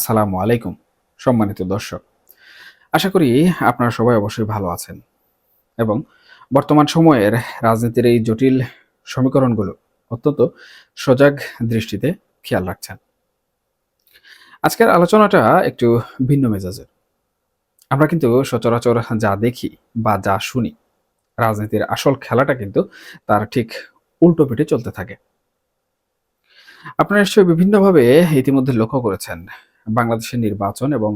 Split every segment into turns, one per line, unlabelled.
আসসালামু আলাইকুম, সম্মানিত দর্শক। আশা করি আপনারা সবাই অবশ্যই ভালো আছেন এবং বর্তমান সময়ের রাজনীতির এই জটিল সমীকরণগুলো অত্যন্ত সজাগ দৃষ্টিতে খেয়াল রাখছেন। আজকের আলোচনাটা একটু ভিন্ন মেজাজের। আমরা কিন্তু সচরাচর যা দেখি বা যা শুনি, রাজনীতির আসল খেলাটা কিন্তু তার ঠিক উল্টো পিঠে চলতে থাকে। আপনারা নিশ্চয়ই বিভিন্নভাবে ইতিমধ্যে লক্ষ্য করেছেন বাংলাদেশের নির্বাচন এবং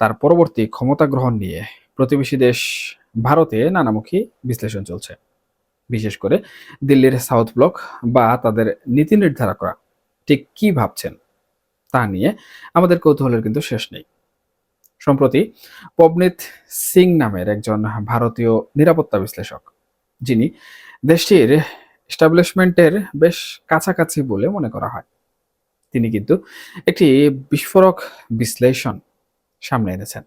তার পরবর্তী ক্ষমতা গ্রহণ নিয়ে প্রতিবেশী দেশ ভারতে নানামুখী বিশ্লেষণ চলছে। বিশেষ করে দিল্লির সাউথ ব্লক বা তাদের নীতি নির্ধারকরা ঠিক কি ভাবছেন তা নিয়ে আমাদের কৌতূহলের কিন্তু শেষ নেই। সম্প্রতি পবনীত সিং নামের একজন ভারতীয় নিরাপত্তা বিশ্লেষক, যিনি দেশটির এস্টাবলিশমেন্টের বেশ কাছাকাছি বলে মনে করা হয়। তিনি কিন্তু একটি বিস্ফোরক বিশ্লেষণ সামনে এনেছেন।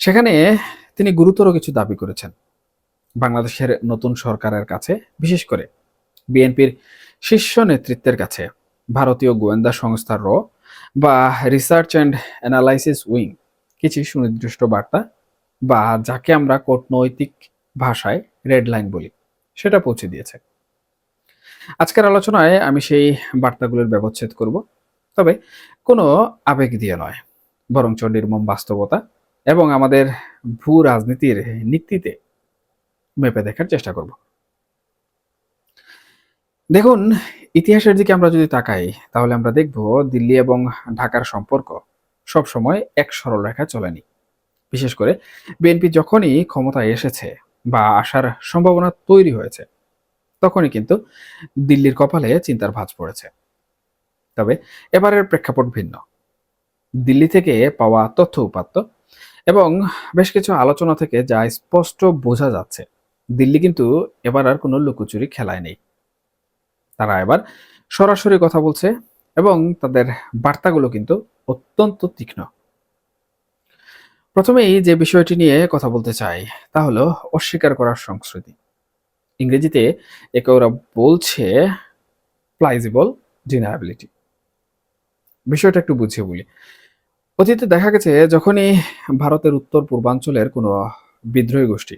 সেখানে তিনি গুরুতর কিছু দাবি করেছেন। বাংলাদেশের নতুন সরকারের কাছে, বিশেষ করে বিএনপির শীর্ষ নেতৃত্বের কাছে, ভারতীয় গোয়েন্দা সংস্থার র বা রিসার্চ অ্যান্ড অ্যানালাইসিস উইং কিছু সুনির্দিষ্ট বার্তা বা যাকে আমরা কূটনৈতিক ভাষায় রেড লাইন বলি, সেটা পৌঁছে দিয়েছে। আজকের আলোচনায় আমি সেই বার্তাগুলোর ব্যবচ্ছেদ করব। তবে কোনো আবেগ দিয়ে নয়, বরঞ্চ নির্মম বাস্তবতা এবং আমাদের ভূ রাজনীতির নীতিতে মেপে দেখার চেষ্টা করব। দেখুন, ইতিহাসের দিকে আমরা যদি তাকাই, তাহলে আমরা দেখব দিল্লি এবং ঢাকার সম্পর্ক সব সময় এক সরল রেখা চলেনি। বিশেষ করে বিএনপি যখনই ক্ষমতায় এসেছে বা আসার সম্ভাবনা তৈরি হয়েছে তখনই কিন্তু দিল্লির কপালে চিন্তার ভাঁজ পড়েছে। তবে এবারের প্রেক্ষাপট ভিন্ন। দিল্লি থেকে পাওয়া তথ্য উপাত্ত এবং বেশ কিছু আলোচনা থেকে যা স্পষ্ট বোঝা যাচ্ছে, দিল্লি কিন্তু এবার আর কোনো লুকোচুরি খেলায় নেই। তারা এবার সরাসরি কথা বলছে এবং তাদের বার্তাগুলো কিন্তু অত্যন্ত তীক্ষ্ণ। প্রথমেই যে বিষয়টি নিয়ে কথা বলতে চাই, তা হলো অস্বীকার করার সংস্কৃতি। ইংরেজিতে একে ওরা বলছে প্লাইজিবল ডিনায়াবিলিটি বিষয়টা একটু বুঝিয়ে বলি। অতীতে দেখা গেছে যখনই ভারতের উত্তর পূর্বাঞ্চলের কোনো বিদ্রোহী গোষ্ঠী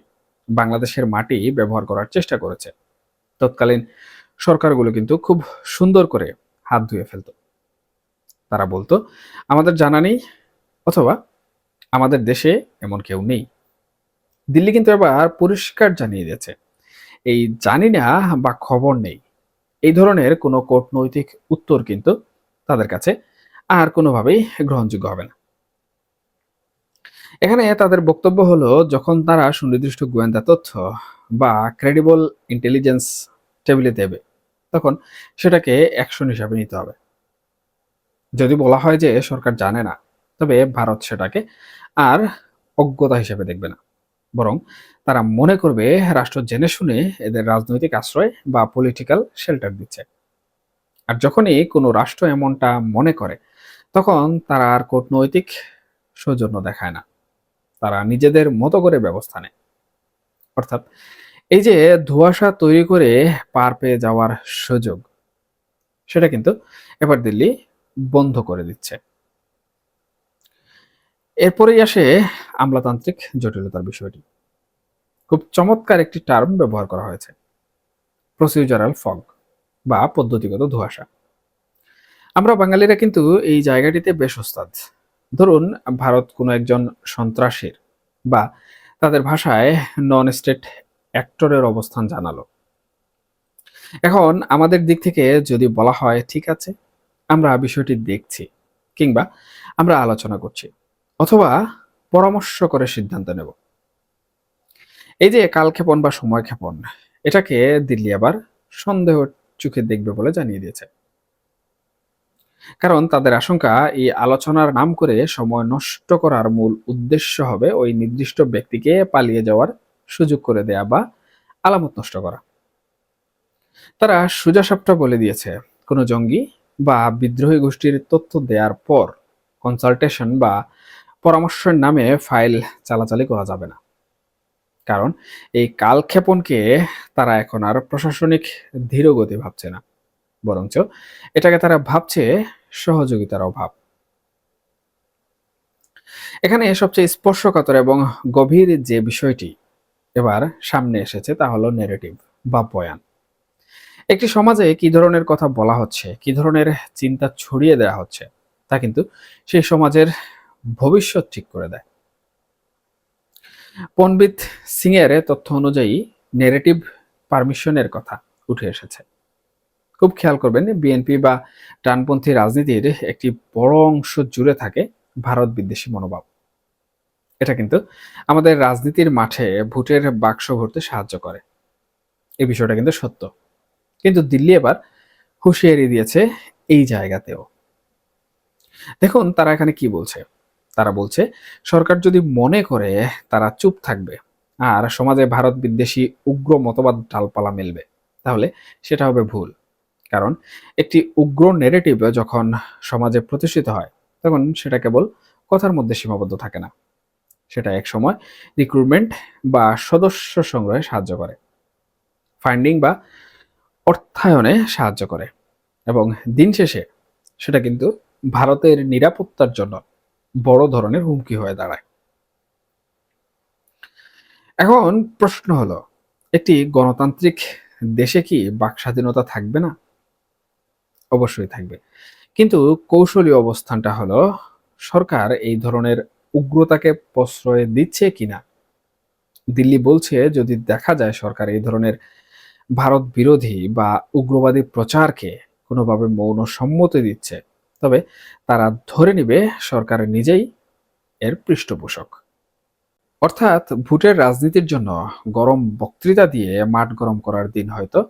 বাংলাদেশের মাটি ব্যবহার করার চেষ্টা করেছে, তৎকালীন সরকারগুলো কিন্তু খুব সুন্দর করে হাত ধুয়ে ফেলত। তারা বলতো, আমাদের জানা নেই, অথবা আমাদের দেশে এমন কেউ নেই। দিল্লি কিন্তু এবার পরিষ্কার জানিয়ে দিয়েছে। এই জানি না বা খবর নেই। এই ধরনের কোনো কূটনৈতিক উত্তর কিন্তু তাদের কাছে আর কোনোভাবেই গ্রহণযোগ্য হবে না। এখানে তাদের বক্তব্য হলো, যখন তারা সুনির্দিষ্ট গোয়েন্দা তথ্য বা ক্রেডিবল ইন্টেলিজেন্স টেবিলে দেবে, তখন সেটাকে অ্যাকশন হিসাবে নিতে হবে। যদি বলা হয় যে সরকার জানে না, তবে ভারত সেটাকে আর অজ্ঞতা হিসেবে দেখবে না। বরং তারা মনে করবে রাষ্ট্র জেনে শুনে এদের রাজনৈতিক আশ্রয় বা পলিটিক্যাল শেল্টার দিচ্ছে। আর যখনই কোনো রাষ্ট্র এমনটা মনে করে, তখন তারা আর কূটনৈতিক সৌজন্য দেখায় না। তারা নিজেদের মতো করে ব্যবস্থা নেয়। অর্থাৎ এই যে ধোঁয়াশা তৈরি করে পার পেয়ে যাওয়ার সুযোগ, সেটা কিন্তু এবার দিল্লি বন্ধ করে দিচ্ছে। এরপরেই আসে আমলাতান্ত্রিক জটিলতার বিষয়টি। খুব চমৎকার একটি টার্ম ব্যবহার করা হয়েছে। প্রসিউজারাল ফগ বা পদ্ধতিগত ধোঁয়াশা। আমরা বাঙালিরা কিন্তু এই জায়গাটিতে বেশ ওস্তাদ। ধরুন, ভারত কোনো একজন সন্ত্রাসীর বা তাদের ভাষায় নন স্টেট অ্যাক্টরের অবস্থান জানালো। এখন আমাদের দিক থেকে যদি বলা হয়, ঠিক আছে, আমরা বিষয়টি দেখছি কিংবা আমরা আলোচনা করছি। অথবা পরামর্শ করে সিদ্ধান্ত নেব। এই যে কালক্ষেপণ বা সময় ক্ষেপণ, এটাকে দিল্লি আবার সন্দেহ চোখে দেখবে বলে জানিয়ে দিয়েছে। কারণ তাদের আশঙ্কা, এই আলোচনার নাম করে সময় নষ্ট করার মূল উদ্দেশ্য হবে ওই নির্দিষ্ট ব্যক্তিকে পালিয়ে যাওয়ার সুযোগ করে দেয়া বা আলামত নষ্ট করা। তারা সুজাসাপটা বলে দিয়েছে, কোনো জঙ্গি বা বিদ্রোহী গোষ্ঠীর তথ্য দেওয়ার পর কনসালটেশন বা পরামর্শের নামে ফাইল চালাচালি করা যাবে না। কারণ এই কালক্ষেপণকে তারা এখন আর প্রশাসনিক ধীরগতি ভাবছে না। বরঞ্চ এটাকে তারা ভাবছে সহযোগিতার অভাব। এখানে সবচেয়ে স্পর্শকাতর এবং গভীর যে বিষয়টি এবার সামনে এসেছে তা হলো নেগেটিভ বা বয়ান। একটি সমাজে কি ধরনের কথা বলা হচ্ছে, কি ধরনের চিন্তা ছড়িয়ে দেওয়া হচ্ছে, তা কিন্তু সেই সমাজের ভবিষ্যৎ ঠিক করে দেয়। পণ্ডিত সিং এর তথ্য অনুযায়ী নেগেটিভ পারমিশনের কথা উঠে এসেছে। খুব খেয়াল করবেন বিএনপি বা ডানপন্থী রাজনীতির একটি বড় অংশ জুড়ে থাকে ভারত বিদ্বেষী মনোভাব। এটা কিন্তু আমাদের রাজনীতির মাঠে ভোটের বাক্স ভরতে সাহায্য করে। এই বিষয়টা কিন্তু সত্য। কিন্তু দিল্লি এবার হুঁশিয়ারি দিয়েছে এই জায়গাতেও। দেখুন তারা এখানে কি বলছে। তারা বলছে, সরকার যদি মনে করে তারা চুপ থাকবে আর সমাজে ভারত বিদ্বেষী উগ্র মতবাদ ডালপালা মেলবে, তাহলে সেটা হবে ভুল। কারণ একটি উগ্র নেগেটিভ যখন সমাজে প্রতিষ্ঠিত হয়, তখন সেটা কেবল কথার মধ্যে সীমাবদ্ধ থাকে না। সেটা এক সময় রিক্রুটমেন্ট বা সদস্য সংগ্রহে সাহায্য করে ফান্ডিং বা অর্থায়নে সাহায্য করে এবং দিন শেষে সেটা কিন্তু ভারতের নিরাপত্তার জন্য বড় ধরনের হুমকি হয়ে দাঁড়ায়। এখন প্রশ্ন হলো, একটি গণতান্ত্রিক দেশে কি বাক স্বাধীনতা থাকবে না? অবশ্যই থাকবে। কিন্তু কৌশলী অবস্থানটা হলো, সরকার এই ধরনের উগ্রতাকে প্রশ্রয় দিচ্ছে কিনা? দিল্লি বলছে, যদি দেখা যায় সরকার এই ধরনের ভারত বিরোধী বা উগ্রবাদী প্রচারকে কোনোভাবে মৌন সম্মতি দিচ্ছে তবে তারা ধরে নিবে সরকার নিজেই এর পৃষ্ঠপোষক। অর্থাৎ ভোটের রাজনীতির জন্য গরম বক্তৃতা দিয়ে মাঠ গরম করার দিন হয়তো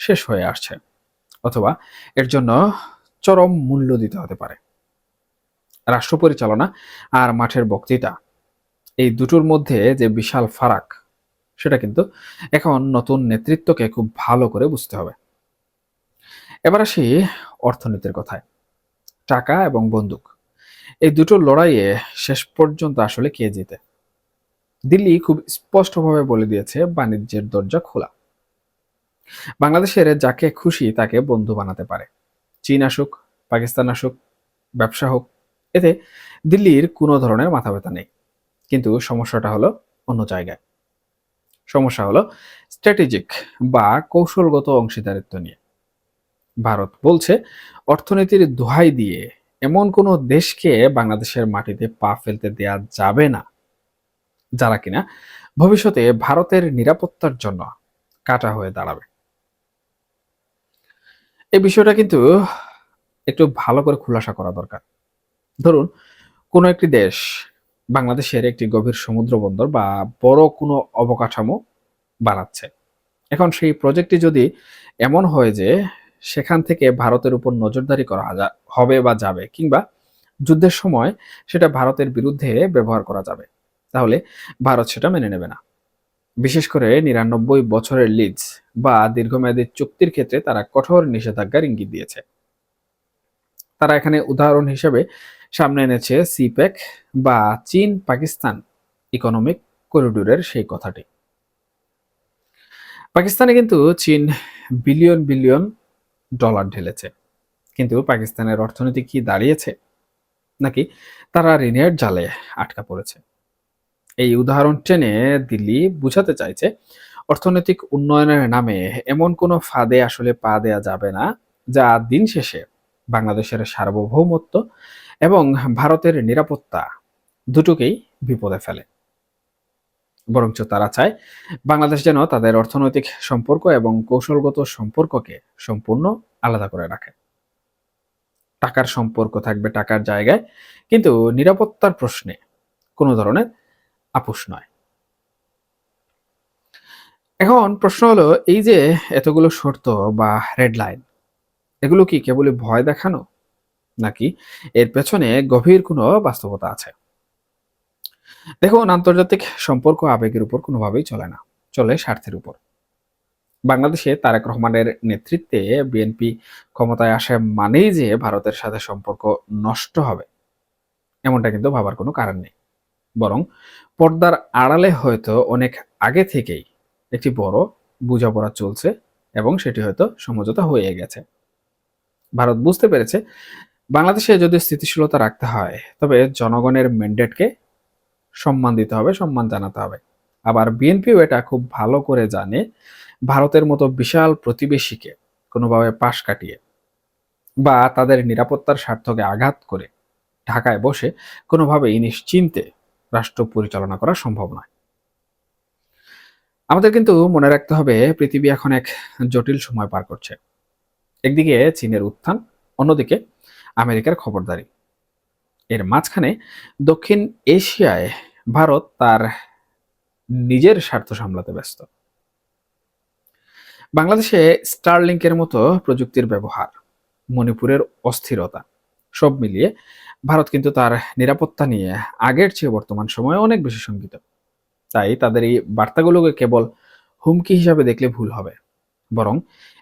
শেষ হয়ে আসছে, অথবা এর জন্য চরম মূল্য দিতে হতে পারে। রাষ্ট্র পরিচালনা আর মাঠের বক্তৃতা, এই দুটোর মধ্যে যে বিশাল ফারাক, সেটা কিন্তু এখন নতুন নেতৃত্বকে খুব ভালো করে বুঝতে হবে। এবার আসি অর্থনীতির কথায়। টাকা এবং বন্দুক। এই দুটো লড়াইয়ে শেষ পর্যন্ত আসলে কে জিতে? দিল্লি খুব স্পষ্টভাবে বলে দিয়েছে, বাণিজ্যের দরজা খোলা। বাংলাদেশের যাকে খুশি তাকে বন্ধু বানাতে পারে। চীন আসুক, পাকিস্তান আসুক, ব্যবসা হোক, এতে দিল্লির কোনো ধরনের মাথা ব্যথা নেই। কিন্তু সমস্যাটা হলো অন্য জায়গায়। সমস্যা হলো স্ট্র্যাটেজিক বা কৌশলগত অংশীদারিত্ব নিয়ে। ভারত বলছে, অর্থনীতির দোহাই দিয়ে এমন কোনো দেশকে বাংলাদেশের মাটিতে পা ফেলতে দেয়া যাবে না। যারা কিনা ভবিষ্যতে ভারতের নিরাপত্তার জন্য কাটা হয়ে দাঁড়াবে। এই বিষয়টা কিন্তু একটু ভালো করে খুলাসা করা দরকার। ধরুন, কোনো একটি দেশ বাংলাদেশের একটি গভীর সমুদ্র বন্দর বা বড় কোনো অবকাঠামো বানাচ্ছে। এখন সেই প্রজেক্টটি যদি এমন হয় যে সেখান থেকে ভারতের উপর নজরদারি করা হবে বা যাবে, কিংবা যুদ্ধের সময় সেটা ভারতের বিরুদ্ধে ব্যবহার করা যাবে, তাহলে ভারত সেটা মেনে নেবে না। বিশেষ করে নিরানব্বই বছরের লিজ বা দীর্ঘমেয়াদী চুক্তির ক্ষেত্রে তারা কঠোর নিষেধাজ্ঞার ইঙ্গিত দিয়েছে। তারা এখানে উদাহরণ হিসেবে সামনে এনেছে সিপ্যাক বা চীন পাকিস্তান ইকোনমিক করিডোরের সেই কথাটি। পাকিস্তানে কিন্তু চীন বিলিয়ন বিলিয়ন ডলার ঢেলেছে। কিন্তু পাকিস্তানের অর্থনীতি কি দাঁড়িয়েছে? নাকি তারা ঋণের জালে আটকা পড়েছে? এই উদাহরণ টেনে দিল্লি বুঝাতে চাইছে, অর্থনৈতিক উন্নয়নের নামে এমন কোনো ফাঁদে আসলে পা দেয়া যাবে না, যা দিন শেষে বাংলাদেশের সার্বভৌমত্ব এবং ভারতের নিরাপত্তা দুটোকেই বিপদে ফেলে। বরঞ্চ তারা চায় বাংলাদেশ যেন তাদের অর্থনৈতিক সম্পর্ক এবং কৌশলগত সম্পর্ককে সম্পূর্ণ আলাদা করে রাখে। টাকার সম্পর্ক থাকবে টাকার জায়গায়, কিন্তু নিরাপত্তার প্রশ্নে কোনো ধরনের আপোষ নয়। এখন প্রশ্ন হলো, এই যে এতগুলো শর্ত বা রেড লাইন এগুলো কি কেবলই ভয় দেখানো? নাকি এর পেছনে গভীর কোনো বাস্তবতা আছে? দেখুন, আন্তর্জাতিক সম্পর্ক আবেগের উপর কোনোভাবেই চলে না, চলে স্বার্থের উপর। বাংলাদেশে তারেক রহমানের নেতৃত্বে বিএনপি ক্ষমতায় আসে মানেই যে ভারতের সাথে সম্পর্ক নষ্ট হবে, এমনটা কিন্তু ভাবার কোনো কারণ নেই। বরং পর্দার আড়ালে হয়তো অনেক আগে থেকেই একটি বড় বোঝাপড়া চলছে এবং সেটি হয়তো সমঝোতা হয়ে গেছে। ভারত বুঝতে পেরেছে, বাংলাদেশে যদি স্থিতিশীলতা রাখতে হয়, তবে জনগণের ম্যান্ডেটকে সম্মান দিতে হবে, সম্মান জানাতে হবে। আবার বিএনপিও এটা খুব ভালো করে জানে, ভারতের মতো বিশাল প্রতিবেশীকে কোনোভাবে পাশ কাটিয়ে বা তাদের নিরাপত্তার স্বার্থকে আঘাত করে ঢাকায় বসে কোনোভাবেই নিশ্চিন্তে রাষ্ট্র পরিচালনা করা সম্ভব নয়। আমাদের কিন্তু মনে রাখতে হবে, পৃথিবী এখন এক জটিল সময় পার করছে। একদিকে চীনের উত্থান, অন্যদিকে আমেরিকার খবরদারি। এর মাঝখানে দক্ষিণ এশিয়ায় ভারত তার নিজের স্বার্থ সামলাতে ব্যস্ত। বাংলাদেশে স্টারলিংকের মতো প্রযুক্তির ব্যবহার, মণিপুরের অস্থিরতা, সব মিলিয়ে ভারত কিন্তু তার নিরাপত্তা নিয়ে আগের চেয়ে বর্তমান সময়ে অনেক বেশি শঙ্কিত। তাই তাদের এই বার্তাগুলোকে কেবল হুমকি হিসাবে দেখলে ভুল হবে, বরং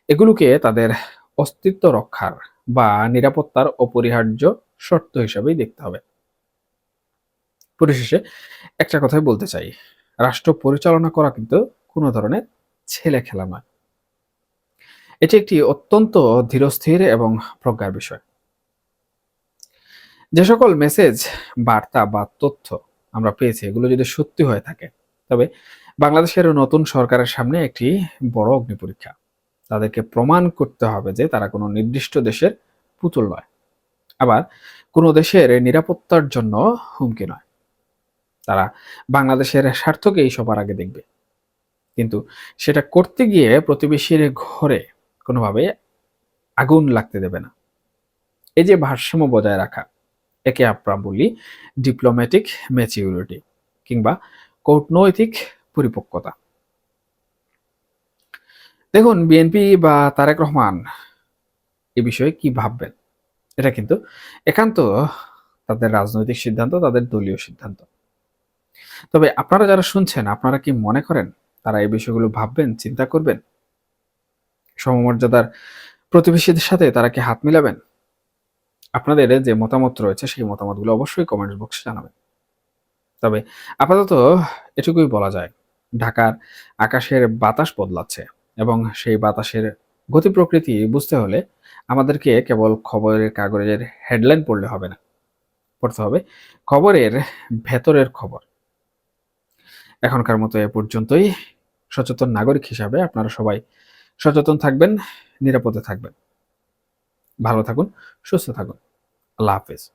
এগুলোকে তাদের অস্তিত্ব রক্ষার বা নিরাপত্তার অপরিহার্য শর্ত হিসাবেই দেখতে হবে। পরিশেষে একটা কথাই বলতে চাই। রাষ্ট্র পরিচালনা করা কিন্তু কোনো ধরনের ছেলে খেলা নয়। এটি একটি অত্যন্ত ধীরস্থির এবং প্রজ্ঞার বিষয়। যে সকল মেসেজ বার্তা বা তথ্য আমরা পেয়েছি, এগুলো যদি সত্যি হয়ে থাকে, তবে বাংলাদেশের নতুন সরকারের সামনে একটি বড় অগ্নি পরীক্ষা। তাদেরকে প্রমাণ করতে হবে যে তারা কোনো নির্দিষ্ট দেশের পুতুল নয়। আবার কোনো দেশের নিরাপত্তার জন্য হুমকি নয়। তারা বাংলাদেশের স্বার্থকেই সবার আগে দেখবে। কিন্তু সেটা করতে গিয়ে প্রতিবেশীর ঘরে কোনোভাবে আগুন লাগতে দেবে না। এই যে ভারসাম্য বজায় রাখা, একে আমরা বলি ডিপ্লোম্যাটিক ম্যাচিউরিটি কিংবা কূটনৈতিক পরিপক্কতা। দেখুন, বিএনপি বা তারেক রহমান এ বিষয়ে কি ভাববেন? এটা কিন্তু একান্ত তাদের রাজনৈতিক সিদ্ধান্ত, তাদের দলীয় সিদ্ধান্ত। তবে আপনারা যারা শুনছেন, আপনারা কি মনে করেন তারা এই বিষয়গুলো ভাববেন, চিন্তা করবেন? সমমর্যাদার প্রতিবেশীদের সাথে তারা কি হাত মিলাবেন? আপনাদের যে মতামত রয়েছে, সেই মতামতগুলো অবশ্যই কমেন্ট বক্সে জানাবেন। তবে আপাতত এটুকুই বলা যায়, ঢাকার আকাশের বাতাস বদলাচ্ছে এবং সেই বাতাসের গতি প্রকৃতি বুঝতে হলে আমাদেরকে কেবল খবরের কাগজের হেডলাইন পড়লে হবে না। পড়তে হবে খবরের ভেতরের খবর। এখনকার মতো এ পর্যন্তই। সচেতন নাগরিক হিসাবে আপনারা সবাই সচেতন থাকবেন, নিরাপদে থাকবেন। ভালো থাকুন, সুস্থ থাকুন। আল্লাহ হাফেজ।